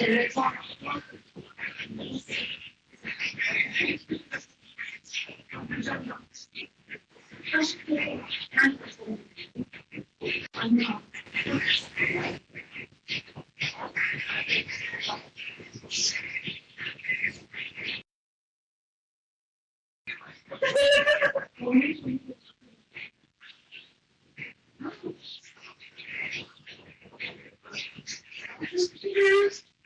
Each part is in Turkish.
Tuğyan'ın.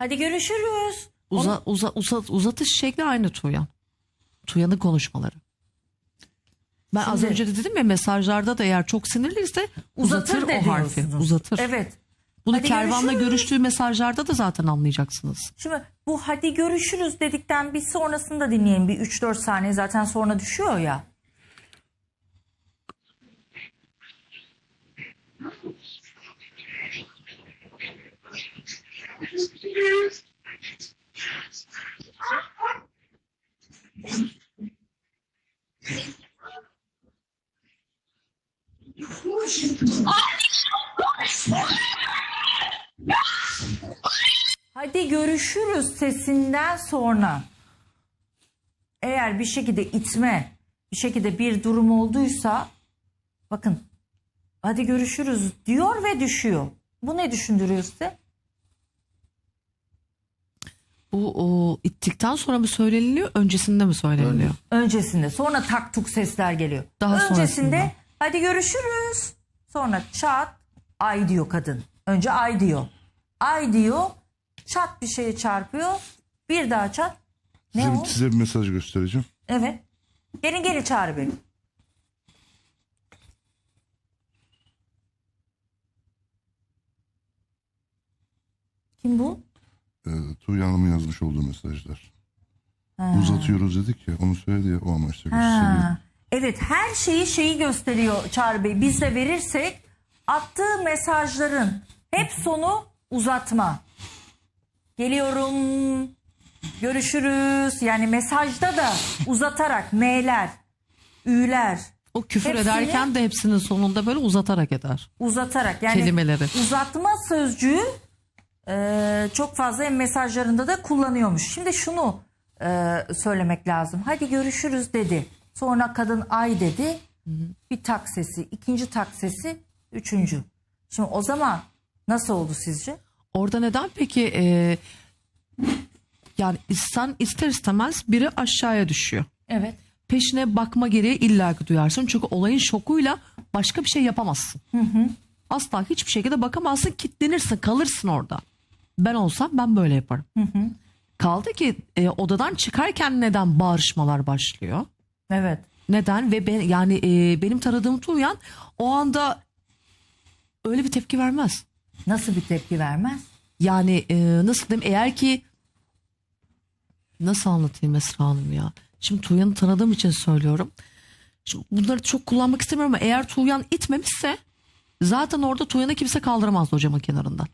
Hadi görüşürüz. Uza, uza, uza, uzatış şekli aynı Tuğyan. Tuğyan'ın konuşmaları. Ben az Şimdi- önce de dedim ya mesajlarda da eğer çok sinirliyse uzatır, Uzatır o harfi. Uzatır. Evet. Bunu Hadi kervanla görüşürüz. görüştüğü mesajlarda da zaten anlayacaksınız. Şimdi bu hadi görüşürüz dedikten bir sonrasını da dinleyelim. Bir 3-4 saniye zaten sonra düşüyor ya. Hadi görüşürüz sesinden sonra eğer bir şekilde itme, bir şekilde bir durum olduysa bakın hadi görüşürüz diyor ve düşüyor. Bu ne düşündürüyor size? Bu o, ittikten sonra mı söyleniliyor, öncesinde mi söyleniliyor? Öncesinde sonra tak tuk sesler geliyor. Daha Öncesinde sonrasında. hadi görüşürüz. Sonra çat ay diyor kadın. Önce ay diyor. Ay diyor çat bir şeye çarpıyor. Bir daha çat. Ne Size, o? size bir mesaj göstereceğim. Evet. Gelin geri çağır beni. Kim bu? Ee, Tuğyan Hanım'ın yazmış olduğu mesajlar. Uzatıyoruz dedik ya onu söyledi ya o amaçla gösteriyor. Ha. Evet her şeyi şeyi gösteriyor Çağrı Bey. Biz de verirsek attığı mesajların hep sonu uzatma. Geliyorum. Görüşürüz. Yani mesajda da uzatarak M'ler, Ü'ler O küfür Hepsini- ederken de hepsinin sonunda böyle uzatarak eder. uzatarak yani Kelimeleri. uzatma sözcüğü e, çok fazla hem mesajlarında da kullanıyormuş. Şimdi şunu e, söylemek lazım. Hadi görüşürüz dedi. Sonra kadın ay dedi. Bir tak sesi, ikinci tak sesi, üçüncü. Şimdi o zaman nasıl oldu sizce? Orada neden peki e, yani insan ister istemez biri aşağıya düşüyor. Evet. Peşine bakma gereği illaki duyarsın. Çünkü olayın şokuyla başka bir şey yapamazsın. Asla hiçbir şekilde bakamazsın. Kitlenirsin kalırsın orada. Ben olsam ben böyle yaparım. Kaldı ki e, odadan çıkarken neden bağırışmalar başlıyor? Evet. Neden ve ben yani e, benim tanıdığım Tuğyan o anda öyle bir tepki vermez. Nasıl bir tepki vermez? Yani e, nasıl diyeyim eğer ki nasıl anlatayım Esra Hanım ya. Şimdi Tuğyan'ı tanıdığım için söylüyorum. Şimdi bunları çok kullanmak istemiyorum ama eğer Tuğyan itmemişse zaten orada Tuğyan'ı kimse kaldıramazdı hocamın kenarından.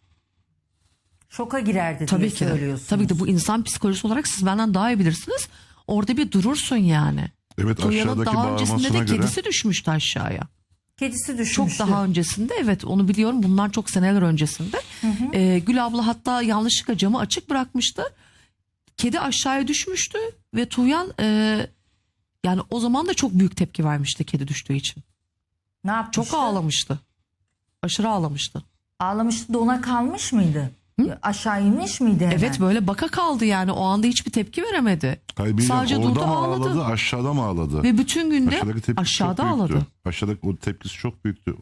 Şoka girerdi diye Tabii ki de. söylüyorsunuz. Tabii ki de bu insan psikolojisi olarak siz benden daha iyi bilirsiniz. Orada bir durursun yani. Evet Tuğyan'ın aşağıdaki daha öncesinde bağırmasına de göre kedisi düşmüştü aşağıya. Kedisi Çok düşmüştü. daha öncesinde evet onu biliyorum bunlar çok seneler öncesinde. Ee, Gül abla hatta yanlışlıkla camı açık bırakmıştı. Kedi aşağıya düşmüştü ve Tuğyan e, yani o zaman da çok büyük tepki vermişti kedi düştüğü için. Ne yapmıştı? Çok ağlamıştı. Aşırı ağlamıştı. Ağlamıştı dona kalmış mıydı? Aşağı inmiş miydi hemen? Evet böyle baka kaldı yani o anda hiçbir tepki veremedi. Hayır, Sadece orada durdu mı ağladı. ağladı aşağıda mı ağladı? Ve bütün günde aşağıda ağladı. Aşağıdaki o tepkisi çok büyüktü.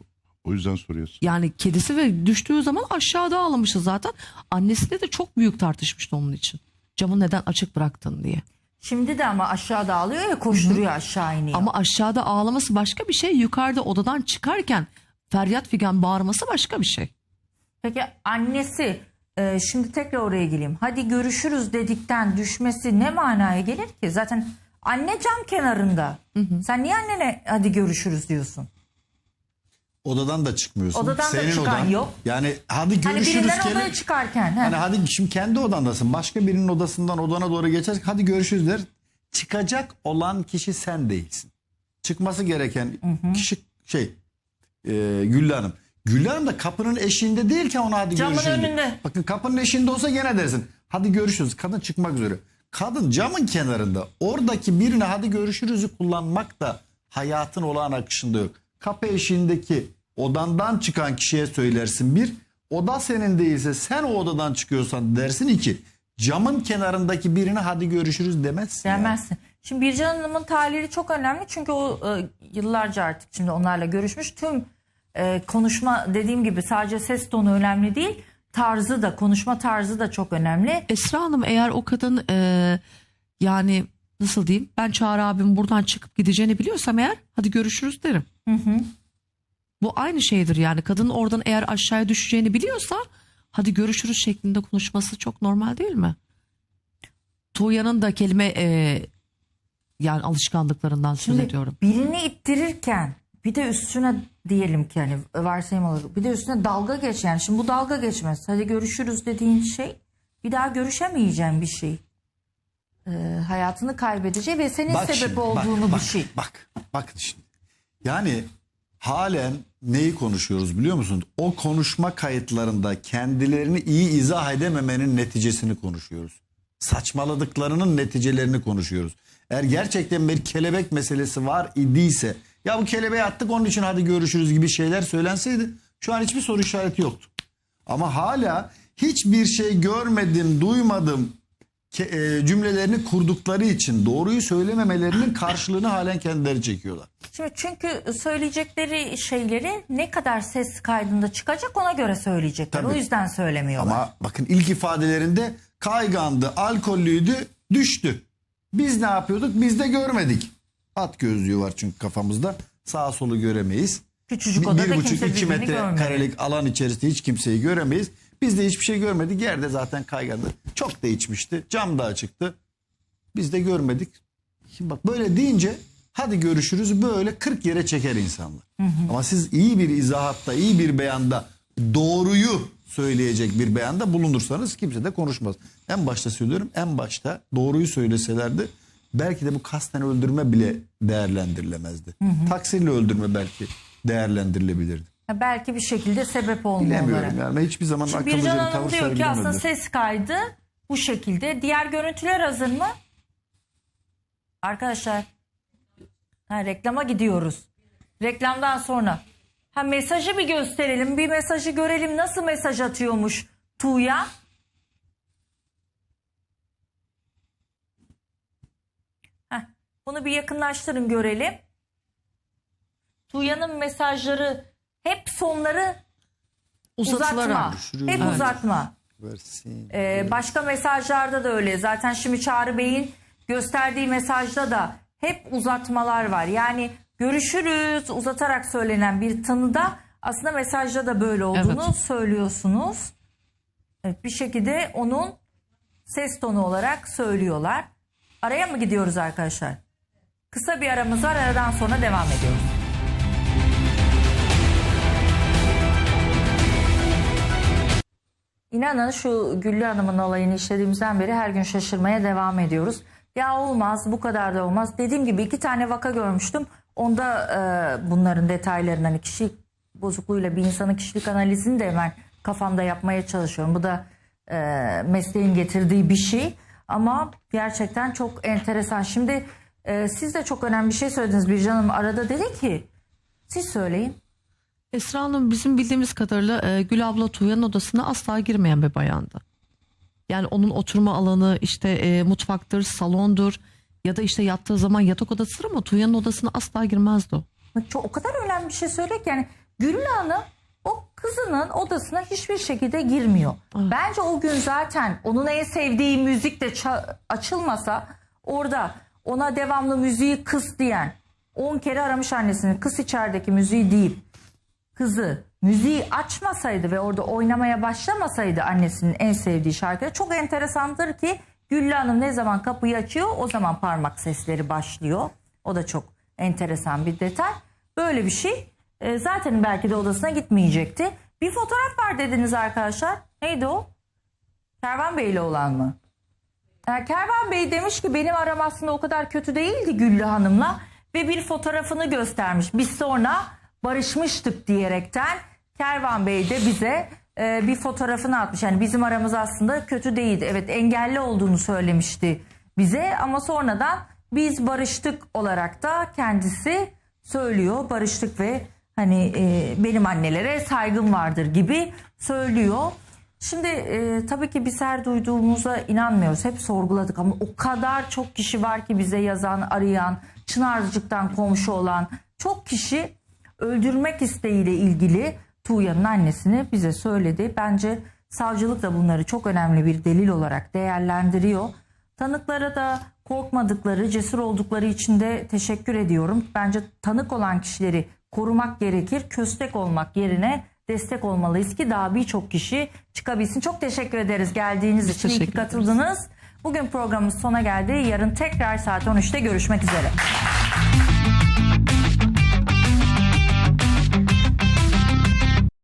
O yüzden soruyorsun. Yani kedisi ve düştüğü zaman aşağıda ağlamıştı zaten. Annesiyle de çok büyük tartışmıştı onun için. Camı neden açık bıraktın diye. Şimdi de ama aşağıda ağlıyor ya koşturuyor aşağı iniyor. Ama aşağıda ağlaması başka bir şey. Yukarıda odadan çıkarken feryat figan bağırması başka bir şey. Peki annesi e, şimdi tekrar oraya geleyim. Hadi görüşürüz dedikten düşmesi ne manaya gelir ki? Zaten anne cam kenarında. Sen niye annene hadi görüşürüz diyorsun? Odadan da çıkmıyorsun. Odadan da Senin çıkan odan. yok. Yani hadi Hani görüşürüz. birinden kele- odaya çıkarken. he. Hani hadi şimdi kendi odandasın. Başka birinin odasından odana doğru geçersin. Hadi görüşürüz der. Çıkacak olan kişi sen değilsin. Çıkması gereken kişi şey e, Güllü Hanım. Güllü Hanım da kapının eşiğinde değilken ona hadi Camın görüşürüz. önünde. Bakın kapının eşiğinde olsa gene dersin. Hadi görüşürüz. Kadın çıkmak üzere. Kadın camın kenarında oradaki birine hadi görüşürüzü kullanmak da hayatın olağan akışında yok. Kapı eşiğindeki odandan çıkan kişiye söylersin bir. Oda senin değilse sen o odadan çıkıyorsan dersin iki. Camın kenarındaki birine hadi görüşürüz demezsin. yani. Demezsin. Şimdi Bircan Hanım'ın talihli çok önemli çünkü o e, yıllarca artık şimdi onlarla görüşmüş. Tüm e, konuşma dediğim gibi sadece ses tonu önemli değil. Tarzı da konuşma tarzı da çok önemli. Esra Hanım eğer o kadın e, yani nasıl diyeyim ben Çağrı abim buradan çıkıp gideceğini biliyorsam eğer hadi görüşürüz derim. Bu aynı şeydir yani kadın oradan eğer aşağıya düşeceğini biliyorsa hadi görüşürüz şeklinde konuşması çok normal değil mi? Tuğya'nın da kelime e, yani alışkanlıklarından söz Şimdi ediyorum. birini ittirirken bir de üstüne diyelim ki hani varsayım olarak bir de üstüne dalga geç yani şimdi bu dalga geçmez. Hadi görüşürüz dediğin şey bir daha görüşemeyeceğin bir şey. Ee, hayatını kaybedeceği ve senin sebep şimdi, olduğunu bak, bir bak, şey. Bak, bakın şimdi. Yani halen neyi konuşuyoruz biliyor musun? O konuşma kayıtlarında kendilerini iyi izah edememenin neticesini konuşuyoruz. Saçmaladıklarının neticelerini konuşuyoruz. Eğer gerçekten bir kelebek meselesi var idiyse ya bu kelebeği attık onun için hadi görüşürüz gibi şeyler söylenseydi şu an hiçbir soru işareti yoktu. Ama hala hiçbir şey görmedim, duymadım e, cümlelerini kurdukları için doğruyu söylememelerinin karşılığını halen kendileri çekiyorlar. Şimdi çünkü söyleyecekleri şeyleri ne kadar ses kaydında çıkacak ona göre söyleyecekler. Tabii. O yüzden söylemiyorlar. Ama bakın ilk ifadelerinde kaygandı, alkollüydü, düştü. Biz ne yapıyorduk? Biz de görmedik. At gözlüğü var çünkü kafamızda. Sağa solu göremeyiz. Küçücük Bir- odada bir buçuk iki metre görmüyor. karelik alan içerisinde hiç kimseyi göremeyiz. Biz de hiçbir şey görmedik. Yerde zaten kaygandı. Çok da içmişti. Cam da açıktı. Biz de görmedik. Şimdi bak böyle deyince hadi görüşürüz böyle 40 yere çeker insanlar. Ama siz iyi bir izahatta, iyi bir beyanda doğruyu söyleyecek bir beyanda bulunursanız kimse de konuşmaz. En başta söylüyorum en başta doğruyu söyleselerdi belki de bu kasten öldürme bile değerlendirilemezdi. Taksirle öldürme belki değerlendirilebilirdi. Ha, belki bir şekilde sebep olma olarak. Bilemiyorum yani hiçbir zaman Şimdi akıllıca bir Hanım tavır diyor ki aslında ses kaydı bu şekilde. Diğer görüntüler hazır mı? Arkadaşlar ha, reklama gidiyoruz. Reklamdan sonra ha, mesajı bir gösterelim. Bir mesajı görelim. Nasıl mesaj atıyormuş Tuğya? Bunu bir yakınlaştırın görelim. Tuğya'nın mesajları hep sonları uzatma. Hep uzatma. Versin. Ee, başka mesajlarda da öyle. Zaten şimdi Çağrı Bey'in gösterdiği mesajda da hep uzatmalar var. Yani görüşürüz uzatarak söylenen bir tanıda aslında mesajda da böyle olduğunu Evet. söylüyorsunuz. Evet, bir şekilde onun ses tonu olarak söylüyorlar. Araya mı gidiyoruz arkadaşlar? Kısa bir aramız var. Aradan sonra devam ediyoruz. İnanın şu Güllü Hanım'ın olayını işlediğimizden beri her gün şaşırmaya devam ediyoruz. Ya olmaz bu kadar da olmaz. Dediğim gibi iki tane vaka görmüştüm. Onda e, bunların detaylarını hani kişi bozukluğuyla bir insanın kişilik analizini de hemen kafamda yapmaya çalışıyorum. Bu da e, mesleğin getirdiği bir şey. Ama gerçekten çok enteresan. Şimdi e, siz de çok önemli bir şey söylediniz. Bir canım arada dedi ki siz söyleyin. Esra Hanım bizim bildiğimiz kadarıyla e, Gül abla Tuğya'nın odasına asla girmeyen bir bayandı. Yani onun oturma alanı işte e, mutfaktır, salondur ya da işte yattığı zaman yatak odasıdır ama Tuğya'nın odasına asla girmezdi o. Çok, o kadar önemli bir şey söylüyor ki yani Güllü Hanım o kızının odasına hiçbir şekilde girmiyor. Bence o gün zaten onun en sevdiği müzik de açılmasa orada ona devamlı müziği kıs diyen 10 kere aramış annesini kıs içerideki müziği değil. kızı müziği açmasaydı ve orada oynamaya başlamasaydı annesinin en sevdiği şarkı çok enteresandır ki Güllü Hanım ne zaman kapıyı açıyor o zaman parmak sesleri başlıyor. O da çok enteresan bir detay. Böyle bir şey. E, zaten belki de odasına gitmeyecekti. Bir fotoğraf var dediniz arkadaşlar. Neydi o? Kervan Bey'le olan mı? E, Kervan Bey demiş ki benim aram aslında o kadar kötü değildi Güllü Hanım'la ve bir fotoğrafını göstermiş. Biz sonra barışmıştık diyerekten Kervan Bey de bize e, bir fotoğrafını atmış. Yani bizim aramız aslında kötü değildi. Evet engelli olduğunu söylemişti bize ama sonradan biz barıştık olarak da kendisi söylüyor. Barıştık ve hani e, benim annelere saygım vardır gibi söylüyor. Şimdi e, tabii ki biz her duyduğumuza inanmıyoruz. Hep sorguladık ama o kadar çok kişi var ki bize yazan, arayan, Çınarcık'tan komşu olan çok kişi öldürmek isteğiyle ilgili Tuğya'nın annesini bize söyledi. Bence savcılık da bunları çok önemli bir delil olarak değerlendiriyor. Tanıklara da korkmadıkları, cesur oldukları için de teşekkür ediyorum. Bence tanık olan kişileri korumak gerekir. Köstek olmak yerine destek olmalıyız ki daha birçok kişi çıkabilsin. Çok teşekkür ederiz geldiğiniz için, iyi ki teşekkür ederiz. katıldınız. Bugün programımız sona geldi. Yarın tekrar saat 13'te görüşmek üzere.